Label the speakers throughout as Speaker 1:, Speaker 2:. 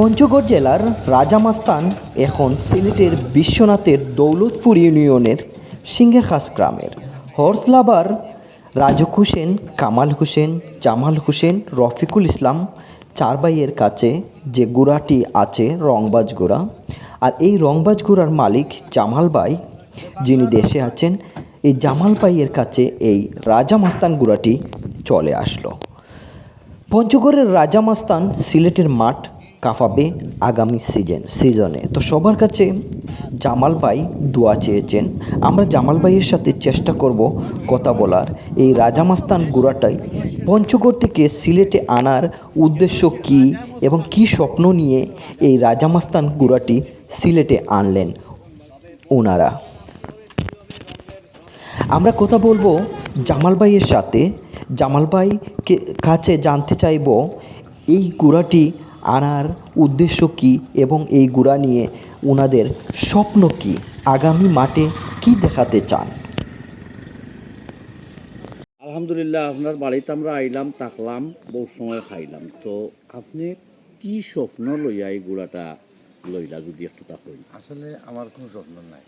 Speaker 1: পঞ্চগড় জেলার রাজামাস্তান এখন সিলেটের বিশ্বনাথের দৌলতপুর ইউনিয়নের সিংহের খাস গ্রামের। হর্স লাভার রাজুক হোসেন, কামাল হোসেন, জামাল হোসেন, রফিকুল ইসলাম চার ভাইয়ের কাছে যে গুড়াটি আছে রংবাজ গুড়া, আর এই রংবাজ গুড়ার মালিক জামাল ভাই, যিনি দেশে আছেন, এই জামাল ভাইয়ের কাছে এই রাজামাস্তান গুড়াটি চলে আসলো। পঞ্চগড়ের রাজামাস্তান সিলেটের মাঠ কাঁপাবে আগামী সিজন সিজনে। তো সবার কাছে জামাল ভাই দোয়া চেয়েছেন। আমরা জামাল ভাইয়ের সাথে চেষ্টা করব কথা বলার। এই রাজামাস্তান গুড়াটাই পঞ্চগড় থেকে সিলেটে আনার উদ্দেশ্য কি এবং কি স্বপ্ন নিয়ে এই রাজামাস্তান গুড়াটি সিলেটে আনলেন ওনারা? আমরা কথা বলব জামাল ভাইয়ের সাথে। জামাল ভাইকে কাছে জানতে চাইব, এই গুড়াটি আনার উদ্দেশ্য কি এবং এই গুড়া নিয়ে ওনাদের স্বপ্ন কি? আগামী মাঠে কি দেখাতে চান?
Speaker 2: আলহামদুলিল্লাহ আপনার বাড়িতে আমরা আইলাম থাকলাম বহু সময় খাইলাম। তো আপনি কি স্বপ্ন লইয়া এই গুড়াটা লইলা যদি একটু তা
Speaker 3: আসলে আমার কোনো স্বপ্ন নাই।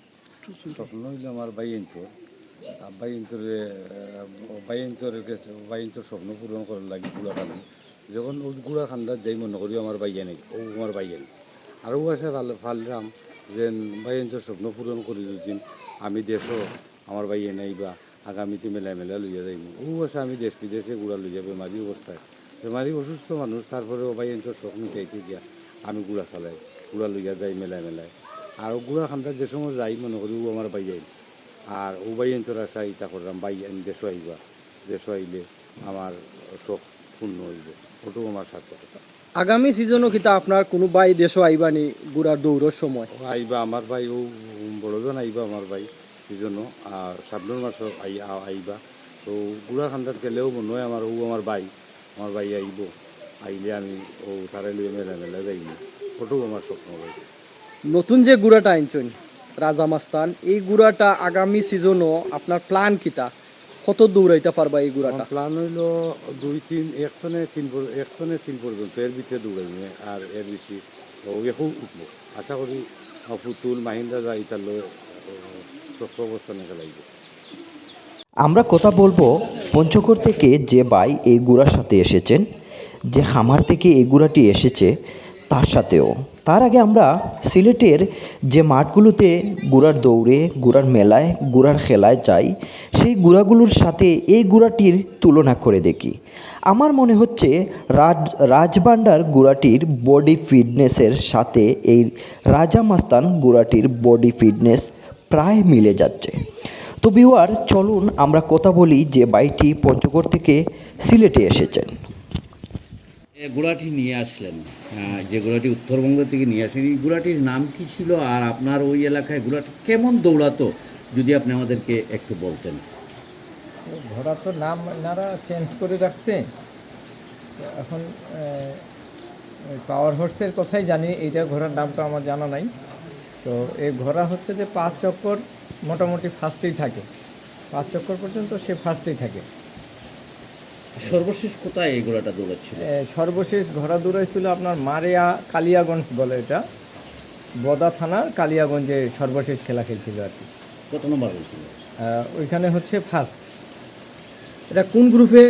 Speaker 3: স্বপ্ন হইলে আমার বাইয়েন্তর বাইয়েন্তরে বাইয়েন্তরের কাছে বাইয়েন্তর স্বপ্ন পূরণ করার লাগে গুড়া খানো যখন গুড়া খান্দার যাই মনে করি, আমার বাইয়া নেই, ও আমার বাইয়া নেই। আরও আছে ভালো ফালরাম যে বাইয়েন্তর স্বপ্ন পূরণ করি দুদিন, আমি দেশও আমার বাইয়া নেই বা আগামীতে মেলা মেলা লইয়া যাইব ও আছে, আমি দেশ বিদেশে গুড়া লইয়া বেমারি অবস্থায়। বেমারি অসুস্থ মানুষ, তারপরে বাইয়েন্তর স্বপ্ন চাইতে গিয়া আমি গুড়া চালাই, গুড়া লইয়া যাই মেলায় মেলায় আর গুড়া খান্দার যে সময় যাই মনে করি, ও আমার বাইয়াই আর ও বাইয়েন তোরা চাই তা করলাম বাইয়ান দেশ আইবা দেশ আইলে আমার শখ পূর্ণ হইব। ওটাও আমার সার্থকতা।
Speaker 4: আগামী সিজনও কিতা আপনার কোনো বাই দেশও আইবানি গুড়ার দৌড়ের সময়?
Speaker 3: আইবা আমার ভাই ও বড়জন আইবা আমার ভাই সেজন্য আর সাবনুর মাস আই আইবা। তো গুড়া খান্দার গেলেও মনে হয় আমার ও আমার ভাই আমার ভাই আইব। আইলে আমি ও তারে লইয়া মেলা মেলা যাইব। ওটাও আমার স্বপ্ন ভাই।
Speaker 4: নতুন যে গুড়াটা আনছেন রাজামাস্তান এই গুড়াটা আগামী সিজনও আপনার প্ল্যান কিতা কত দৌড়াইতে পারবা এই গুড়াটা?
Speaker 3: আমার প্ল্যান হইল দুই তিন এক টনে তিন পর- এক তিন পর্যন্ত এর ভিতরে দৌড়াইবে আর এর বেশি ও এখন উঠবো। আশা করি পুতুল মাহিন্দা যা ইতার লয় শক্ত অবস্থানে খেলাইবে
Speaker 1: আমরা কথা বলব পঞ্চগড় থেকে যে ভাই এই গুড়ার সাথে এসেছেন যে খামার থেকে এই গুড়াটি এসেছে তার সাথেও। তার আগে আমরা সিলেটের যে মাঠগুলোতে গুড়ার দৌড়ে, গুড়ার মেলায়, গুড়ার খেলায় যাই, সেই গুড়াগুলোর সাথে এই গুড়াটির তুলনা করে দেখি। আমার মনে হচ্ছে রাজ রাজবান্ডার গুড়াটির বডি ফিটনেসের সাথে এই রাজা মাস্তান গুড়াটির বডি ফিটনেস প্রায় মিলে যাচ্ছে। তো বিওয়ার চলুন আমরা কথা বলি যে বাইটি পঞ্চগড় থেকে সিলেটে এসেছেন।
Speaker 2: গুড়াটি নিয়ে আসলেন। যে গুড়াটি উত্তরবঙ্গ থেকে নিয়ে আসলেন এই গুড়াটির নাম কি ছিল? আর আপনার ওই এলাকায় গুড়াটি কেমন দৌড়াতো? যদি আপনি আমাদেরকে একটু বলতেন।
Speaker 5: ঘোড়া তো নাম এনারা চেঞ্জ করে রাখছে। এখন পাওয়ার হর্সের কথাই জানি। এইটা ঘোড়ার নামটা আমার জানা নাই। তো এই ঘোড়া হচ্ছে যে পাঁচ চক্কর মোটামুটি ফার্স্টেই থাকে। পাঁচ চক্কর পর্যন্ত সে ফার্স্টেই থাকে।
Speaker 2: সর্বশেষ কোথায় এই ঘোড়াটা দৌড়াচ্ছিল?
Speaker 5: সর্বশেষ ঘোড়া দৌড়াইছিল আপনার মারিয়া কালিয়াগঞ্জ বলে এটা। বদা থানার কালিয়াগঞ্জে সর্বশেষ খেলা খেলছিল আর কি।
Speaker 2: কত নম্বর হয়েছিল
Speaker 5: ওইখানে হচ্ছে ফার্স্ট
Speaker 4: এটা কোন গ্রুপে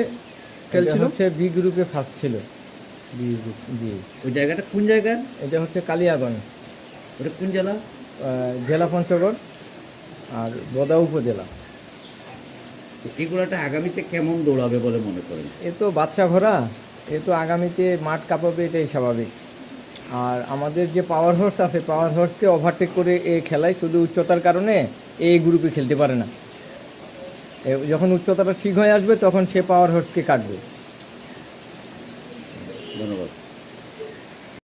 Speaker 5: খেলছিল? হচ্ছে বি গ্রুপে ফার্স্ট ছিল। B group G.
Speaker 2: ওই জায়গাটা কোন জায়গা
Speaker 5: এটা হচ্ছে কালিয়াগঞ্জ।
Speaker 2: ওটা কোন জেলা?
Speaker 5: জেলা পঞ্চগড় আর বদা উপজেলা।
Speaker 2: ঘোড়াটা আগামীতে কেমন দৌড়াবে বলে মনে করেন?
Speaker 5: এ তো বাচ্চা ঘোড়া, এ তো আগামীতে মাঠ কাঁপাবে, এটাই স্বাভাবিক। আর আমাদের যে পাওয়ার হর্স আছে পাওয়ার হর্সকে ওভারটেক করে এ খেলায় শুধু উচ্চতার কারণে এই গ্রুপে খেলতে পারে না। যখন উচ্চতাটা ঠিক হয়ে আসবে, তখন সে পাওয়ার হর্সকে কাটবে।